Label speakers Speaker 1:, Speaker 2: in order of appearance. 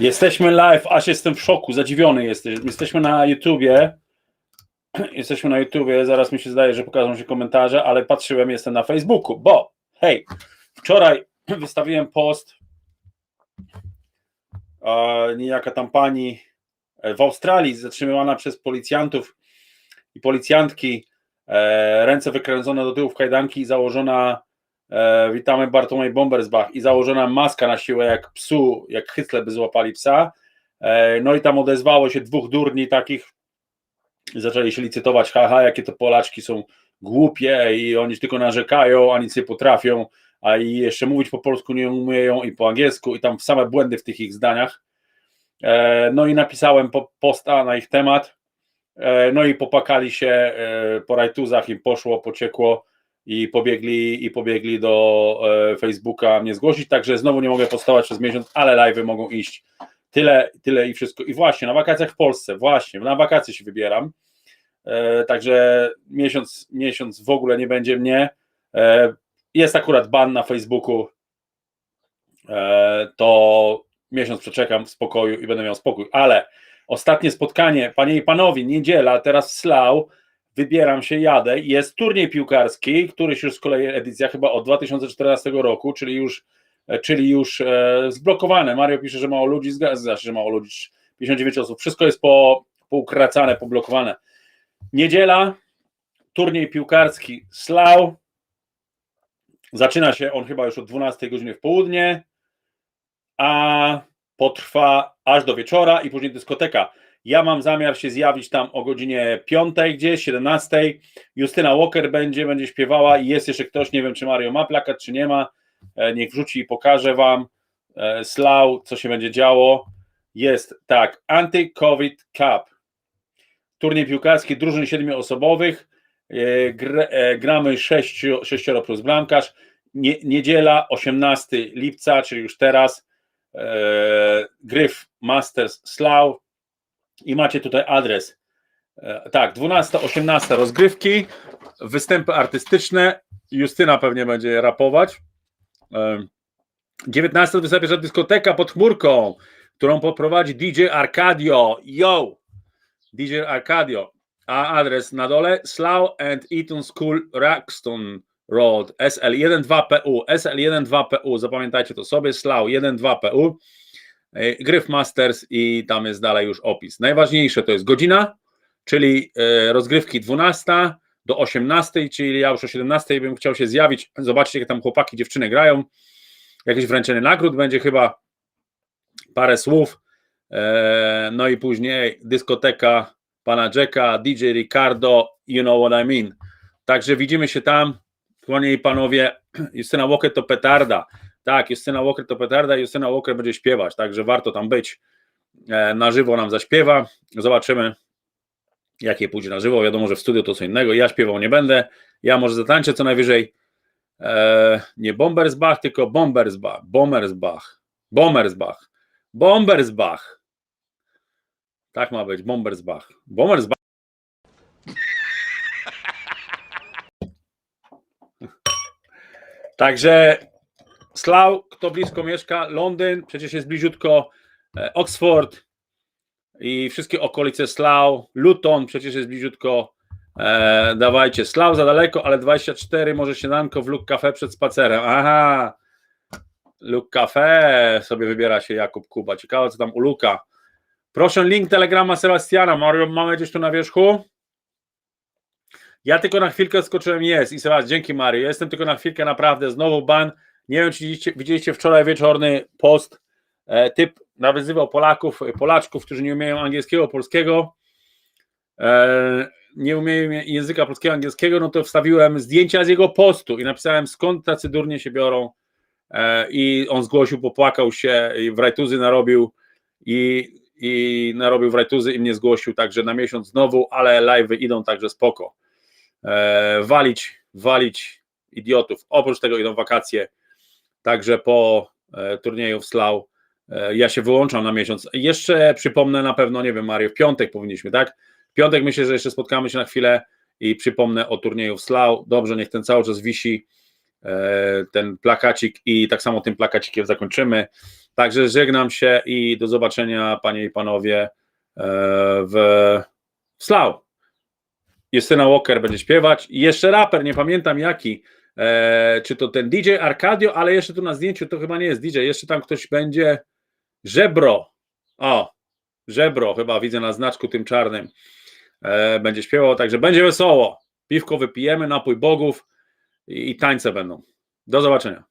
Speaker 1: Jesteśmy live, aż jestem w szoku, zadziwiony jesteś. Jesteśmy na YouTubie. Jesteśmy na YouTubie, zaraz mi się zdaje, że pokażą się komentarze, ale patrzyłem, jestem na Facebooku, bo hej, wczoraj wystawiłem post. E, niejaka tam pani e, w Australii zatrzymywana przez policjantów i policjantki ręce wykręcone do tyłu w kajdanki i założona e, witamy Bartłomiej Bombersbach i założona maska na siłę jak psu, jak hycle by złapali psa. E, no i tam odezwało się dwóch durni takich, zaczęli się licytować, haha, jakie to Polaczki są głupie i oni tylko narzekają, a nic nie potrafią, a i jeszcze mówić po polsku nie umieją i po angielsku i tam same błędy w tych ich zdaniach. E, no i napisałem po- posta na ich temat, e, no i popakali się e, po rajtuzach, im poszło, pociekło i pobiegli, i pobiegli do e, Facebooka mnie zgłosić, także znowu nie mogę postawać przez miesiąc, ale live'y mogą iść. Tyle, tyle i wszystko. I właśnie, na wakacjach w Polsce, właśnie, na wakacje się wybieram, e, także miesiąc, miesiąc w ogóle nie będzie mnie. E, jest akurat ban na Facebooku, e, to miesiąc przeczekam w spokoju i będę miał spokój, ale ostatnie spotkanie, panie i panowie, niedziela, teraz Slough, wybieram się, jadę, jest turniej piłkarski, któryś już z kolei edycja chyba od 2014 roku, czyli już, e, czyli już e, zblokowane. Mario pisze, że mało ludzi, się, że mało ludzi, 59 osób, wszystko jest po, poukracane, poblokowane. Niedziela, turniej piłkarski Slough, zaczyna się on chyba już od 12 godziny w południe, a potrwa aż do wieczora i później dyskoteka. Ja mam zamiar się zjawić tam o godzinie 5 gdzieś, 17. Justyna Walker będzie, będzie śpiewała i jest jeszcze ktoś, nie wiem czy Mario ma plakat, czy nie ma. E, Niech wrzuci i pokażę wam. E, Slough, co się będzie działo. Jest tak, Anti-Covid Cup. Turniej piłkarski drużyn siedmioosobowych. E, gr- Gramy 6, 6 plus bramkarz. Nie, niedziela 18 lipca, czyli już teraz. E, Gryf Masters Slough i macie tutaj adres. E, Tak, 12-18 rozgrywki, występy artystyczne. Justyna pewnie będzie rapować. E, 19-21 dyskoteka pod chmurką, którą poprowadzi DJ Arcadio. Yo! DJ Arcadio. A adres na dole Slough and Eton School Raxton Road SL12PU. SL12PU, zapamiętajcie to sobie. Slough 12PU. E, Gryf Masters i tam jest dalej już opis. Najważniejsze to jest godzina, czyli e, rozgrywki 12 do 18, czyli ja już o 17 bym chciał się zjawić, zobaczyć jak tam chłopaki, dziewczyny grają, jakieś wręczenie nagród będzie chyba, parę słów, e, no i później dyskoteka pana Jacka, DJ Ricardo, you know what I mean. Także widzimy się tam, panie i panowie, Justyna Walker to petarda, tak, Justyna Walker to petarda i Justyna Walker będzie śpiewać, także warto tam być. E, Na żywo nam zaśpiewa. Zobaczymy, jakie pójdzie na żywo. Wiadomo, że w studiu to co innego. Ja śpiewał nie będę. Ja może zatańczę co najwyżej. E, nie Bombersbach, tylko Bombersbach. Bombersbach. Bombersbach. Bombersbach. Tak ma być, Bombersbach. Bombersbach. Także Slough, kto blisko mieszka, Londyn, przecież jest bliziutko, e, Oxford i wszystkie okolice Slough, Luton, przecież jest bliziutko, e, dawajcie, Slough za daleko, ale 24, może śniadanko w Luke Cafe przed spacerem, aha, Luke Cafe sobie wybiera się Jakub Kuba, ciekawe co tam u Luka. Proszę link telegrama Sebastiana, Mario, mamy gdzieś tu na wierzchu? Ja tylko na chwilkę skoczyłem, jest i Sebastian, dzięki Mario, jestem tylko na chwilkę, naprawdę, znowu ban, nie wiem, czy widzieliście, widzieliście wczoraj wieczorny post. E, typ nawyzywał Polaków, Polaczków, którzy nie umieją angielskiego, polskiego. E, nie umieją języka polskiego, angielskiego, no to wstawiłem zdjęcia z jego postu i napisałem, skąd tacy durnie się biorą. E, I on zgłosił, popłakał się, i w rajtuzy narobił i, i narobił w rajtuzy i mnie zgłosił, także na miesiąc znowu, ale live'y idą, także spoko. E, walić, walić idiotów. Oprócz tego idą wakacje Także po e, turnieju w Slough e, ja się wyłączam na miesiąc. Jeszcze przypomnę na pewno, nie wiem, Mario, w piątek powinniśmy, tak? W piątek myślę, że jeszcze spotkamy się na chwilę i przypomnę o turnieju w Slough. Dobrze, niech ten cały czas wisi ten plakacik i tak samo tym plakacikiem zakończymy. Także żegnam się i do zobaczenia, panie i panowie, w Slough. Justyna Walker będzie śpiewać. I jeszcze raper, nie pamiętam jaki, e, czy to ten DJ Arcadio, ale jeszcze tu na zdjęciu to chyba nie jest DJ, jeszcze tam ktoś będzie, Żebro, o, Żebro chyba widzę na znaczku tym czarnym, e, będzie śpiewał, także będzie wesoło, piwko wypijemy, napój bogów i, i tańce będą. Do zobaczenia.